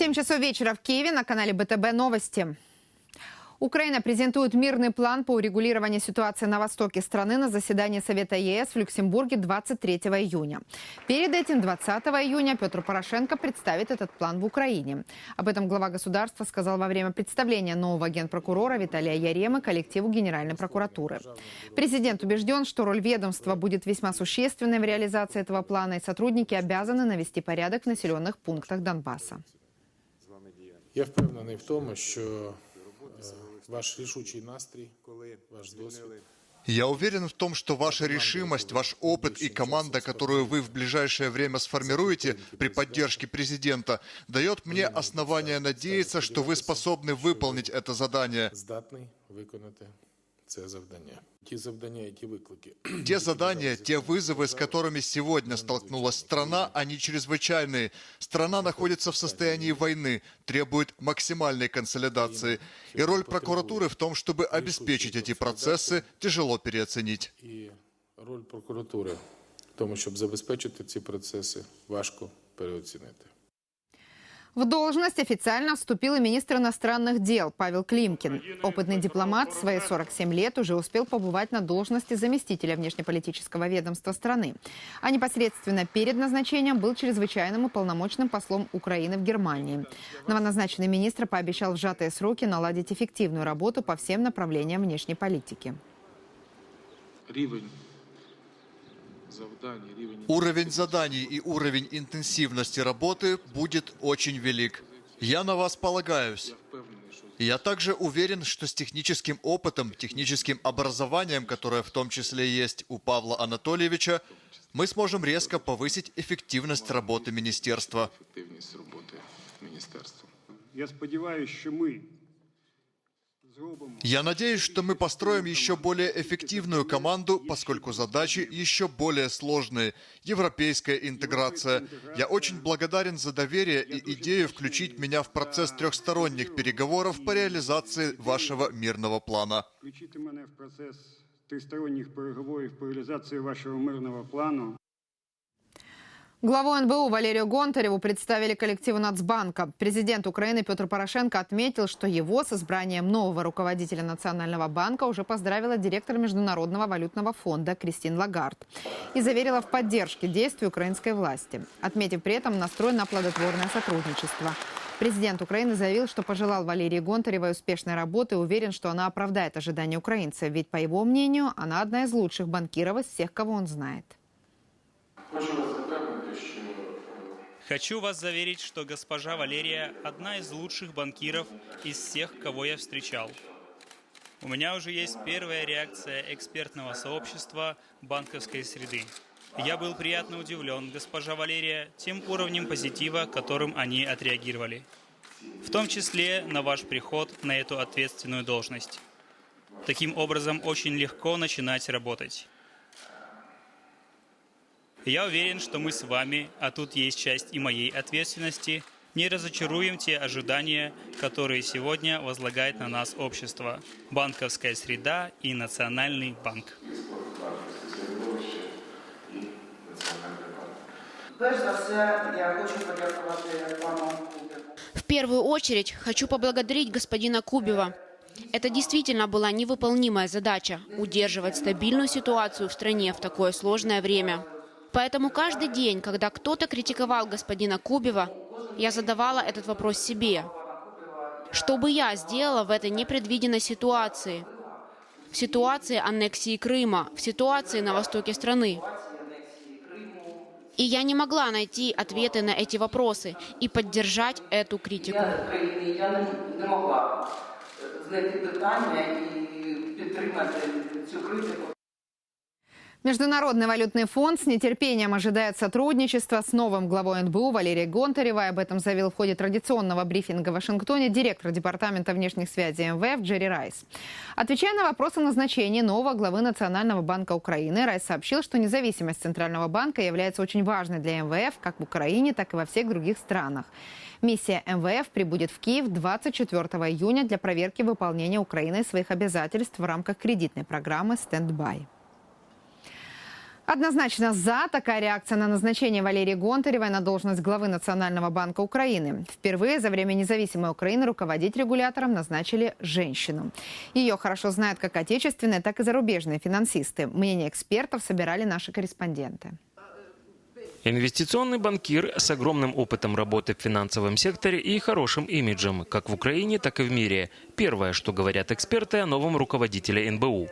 7 часов вечера в Киеве на канале БТБ Новости. Украина презентует мирный план по урегулированию ситуации на востоке страны на заседании Совета ЕС в Люксембурге 23 июня. Перед этим 20 июня Петр Порошенко представит этот план в Украине. Об этом глава государства сказал во время представления нового генпрокурора Виталия Яремы коллективу Генеральной прокуратуры. Президент убежден, что роль ведомства будет весьма существенной в реализации этого плана, и сотрудники обязаны навести порядок в населенных пунктах Донбасса. Я впевнений в тому, що е, ваш рішучий настрій, ваш досвід Я уверен в том, что ваша решимость, ваш опыт и команда, которую вы в ближайшее время сформируете при поддержке президента, дает мне основания надеяться, что вы способны выполнить это задание. здатний виконати це завдання. Ті завдання і ті виклики, Те задания, те вызовы, с которыми сегодня столкнулась страна, они чрезвычайные. Страна находится в состоянии войны, требует максимальной консолидации. И роль прокуратуры в том, чтобы обеспечить эти процессы, тяжело переоценить. і роль прокуратури в тому, щоб забезпечити ці процеси, важко переоцінити. В должность официально вступил и министр иностранных дел Павел Климкин. Опытный дипломат в свои 47 лет уже успел побывать на должности заместителя внешнеполитического ведомства страны. А непосредственно перед назначением был чрезвычайным и полномочным послом Украины в Германии. Новоназначенный министр пообещал в сжатые сроки наладить эффективную работу по всем направлениям внешней политики. Рівень Уровень заданий и уровень интенсивности работы будет очень велик. Я на вас полагаюсь. впевнений, що Я также уверен, что с техническим опытом, техническим образованием, которое в том числе есть у Павла Анатольевича, мы сможем резко повысить эффективность работы министерства. ефективність роботи міністерства. Я сподіваюся, що ми зробимо Я надеюсь, что мы построим еще более эффективную команду, поскольку задачи еще более сложные. Европейская интеграция. Я очень благодарен за доверие и идею включить меня в процесс трехсторонних переговоров по реализации вашего мирного плана. включити мене в процес тристоронніх переговорів по реалізації вашого мирного плану. Главу НБУ Валерию Гонтареву представили коллективу Нацбанка. Президент Украины Петр Порошенко отметил, что его с избранием нового руководителя Национального банка уже поздравила директор Международного валютного фонда Кристин Лагард и заверила в поддержке действий украинской власти, отметив при этом настрой на плодотворное сотрудничество. Президент Украины заявил, что пожелал Валерии Гонтаревой успешной работы и уверен, что она оправдает ожидания украинцев, ведь, по его мнению, она одна из лучших банкиров из всех, кого он знает. Хочу вас заверить, что госпожа Валерия – одна из лучших банкиров из всех, кого я встречал. У меня уже есть первая реакция экспертного сообщества банковской среды. Я был приятно удивлен, госпожа Валерия, тем уровнем позитива, которым они отреагировали. В том числе на ваш приход на эту ответственную должность. Таким образом, очень легко начинать работать. Я уверен, что мы с вами, а тут есть часть и моей ответственности, не разочаруем те ожидания, которые сегодня возлагает на нас общество, банковская среда и Национальный банк. В первую очередь хочу поблагодарить господина Кубева. Это действительно была невыполнимая задача – удерживать стабильную ситуацию в стране в такое сложное время. Поэтому каждый день, когда кто-то критиковал господина Кубева, я задавала этот вопрос себе. Что бы я сделала в этой непредвиденной ситуации? В ситуации аннексии Крыма, в ситуации на востоке страны. И я не могла найти ответы на эти вопросы и поддержать эту критику. Я в країні я не, не могла е, знайти питання і підтримати цю критику. Международный валютный фонд с нетерпением ожидает сотрудничества с новым главой НБУ Валерией Гонтаревой. Об этом заявил в ходе традиционного брифинга в Вашингтоне директор Департамента внешних связей МВФ Джерри Райс. Отвечая на вопрос о назначении нового главы Национального банка Украины, Райс сообщил, что независимость Центрального банка является очень важной для МВФ как в Украине, так и во всех других странах. Миссия МВФ прибудет в Киев 24 июня для проверки выполнения Украиной своих обязательств в рамках кредитной программы «Стендбай». Однозначно за такая реакция на назначение Валерии Гонтаревой на должность главы Национального банка Украины. Впервые за время независимой Украины руководить регулятором назначили женщину. Ее хорошо знают как отечественные, так и зарубежные финансисты. Мнение экспертов собирали наши корреспонденты. Инвестиционный банкир с огромным опытом работы в финансовом секторе и хорошим имиджем, как в Украине, так и в мире. Первое, что говорят эксперты о новом руководителе НБУ.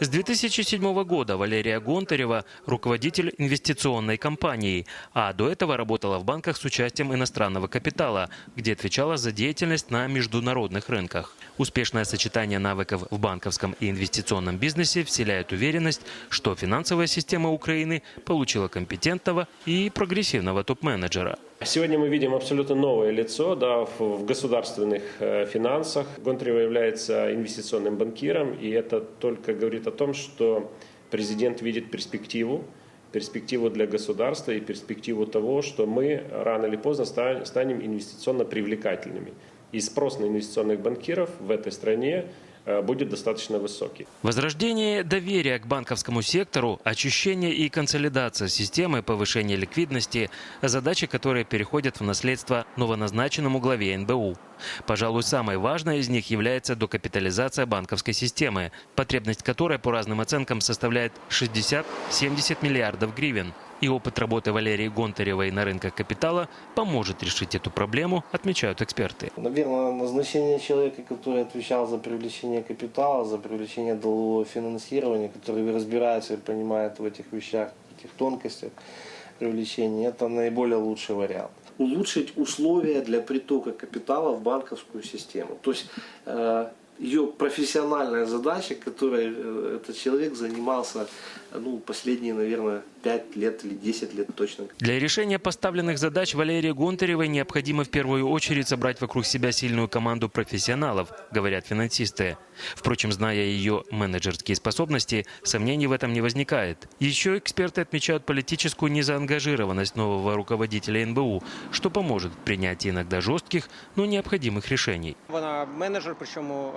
С 2007 года Валерия Гонтарева – руководитель инвестиционной компании, а до этого работала в банках с участием иностранного капитала, где отвечала за деятельность на международных рынках. Успешное сочетание навыков в банковском и инвестиционном бизнесе вселяет уверенность, что финансовая система Украины получила компетентного и прогрессивного топ-менеджера. Сегодня мы видим абсолютно новое лицо да, в, государственных э, финансах. Гонтарева является инвестиционным банкиром, и это только говорит о том, что президент видит перспективу, перспективу для государства и перспективу того, что мы рано или поздно ста- станем инвестиционно привлекательными. И спрос на инвестиционных банкиров в этой стране будет достаточно высокий. Возрождение доверия к банковскому сектору, очищение и консолидация системы, повышение ликвидности – задачи, которые переходят в наследство новоназначенному главе НБУ. Пожалуй, самой важной из них является докапитализация банковской системы, потребность которой по разным оценкам составляет 60-70 миллиардов гривен. И опыт работы Валерии Гонтаревой на рынках капитала поможет решить эту проблему, отмечают эксперты. Наверное, назначение человека, который отвечал за привлечение капитала, за привлечение долгового финансирования, который разбирается и понимает в этих вещах, в этих тонкостях привлечения, это наиболее лучший вариант. Улучшить условия для притока капитала в банковскую систему. То есть э, ее профессиональная задача, которой э, этот человек занимался ну, последние, наверное, 5 лет или 10 лет точно. Для решения поставленных задач Валерии Гонтаревой необходимо в первую очередь собрать вокруг себя сильную команду профессионалов, говорят финансисты. Впрочем, зная ее менеджерские способности, сомнений в этом не возникает. Еще эксперты отмечают политическую незаангажированность нового руководителя НБУ, что поможет в принятии иногда жестких, но необходимых решений. Вона менеджер, причому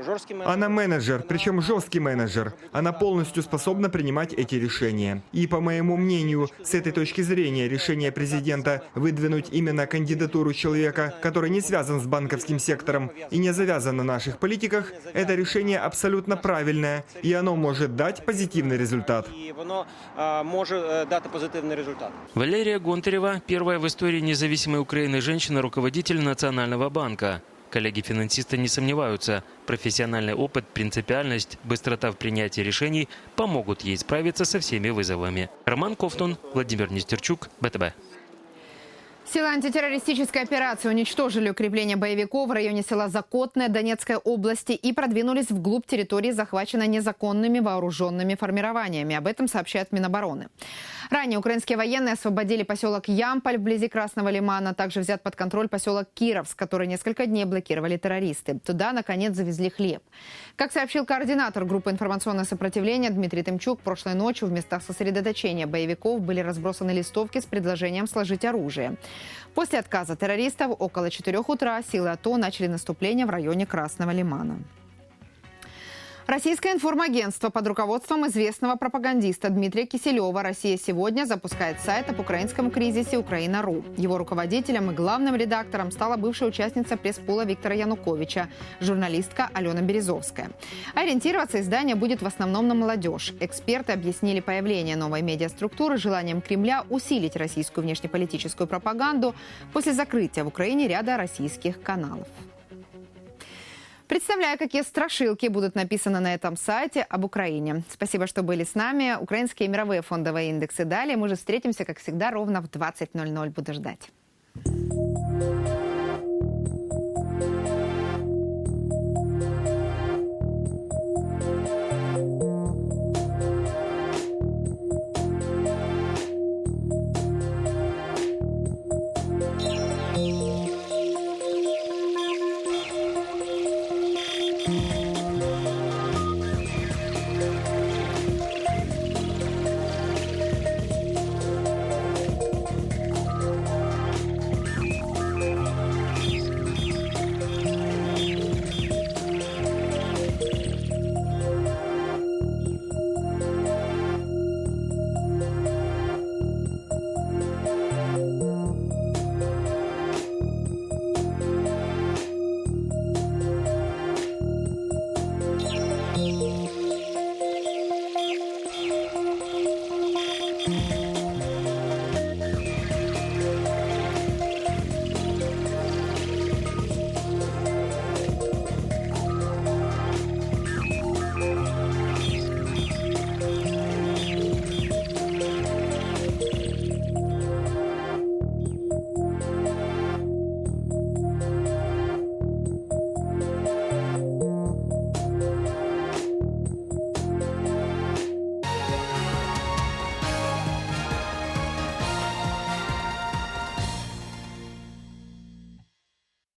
е, жорсткий менеджер. Она менеджер, причем жесткий менеджер. Она полностью способна принимать эти решения. И, по моему мнению, с этой точки зрения решение президента выдвинуть именно кандидатуру человека, который не связан с банковским сектором и не завязан на наших политиках, это решение абсолютно правильное, и оно может дать позитивный результат. Позитивний результат. Валерия Гонтарева – первая в истории независимой Украины женщина-руководитель Национального банка. Коллеги-финансисты не сомневаются, профессиональный опыт, принципиальность, быстрота в принятии решений помогут ей справиться со всеми вызовами. Роман Ковтун, Владимир Нестерчук, БТБ. Силы антитеррористической операции уничтожили укрепление боевиков в районе села Закотное Донецкой области и продвинулись вглубь территории, захваченной незаконными вооруженными формированиями. Об этом сообщает Минобороны. Ранее украинские военные освободили поселок Ямполь вблизи Красного Лимана. Также взят под контроль поселок Кировск, который несколько дней блокировали террористы. Туда, наконец, завезли хлеб. Как сообщил координатор группы информационное сопротивление Дмитрий Тымчук, прошлой ночью в местах сосредоточения боевиков были разбросаны листовки с предложением сложить оружие. После отказа террористов около 4 утра силы АТО начали наступление в районе Красного Лимана. Российское информагентство под руководством известного пропагандиста Дмитрия Киселева «Россия сегодня» запускает сайт об украинском кризисе «Украина.ру». Его руководителем и главным редактором стала бывшая участница пресс-пула Виктора Януковича, журналистка Алена Березовская. Ориентироваться издание будет в основном на молодежь. Эксперты объяснили появление новой медиаструктуры желанием Кремля усилить российскую внешнеполитическую пропаганду после закрытия в Украине ряда российских каналов. Представляю, какие страшилки будут написаны на этом сайте об Украине. Спасибо, что были с нами. Украинские и мировые фондовые индексы далее. Мы же встретимся, как всегда, ровно в 20.00. Буду ждать.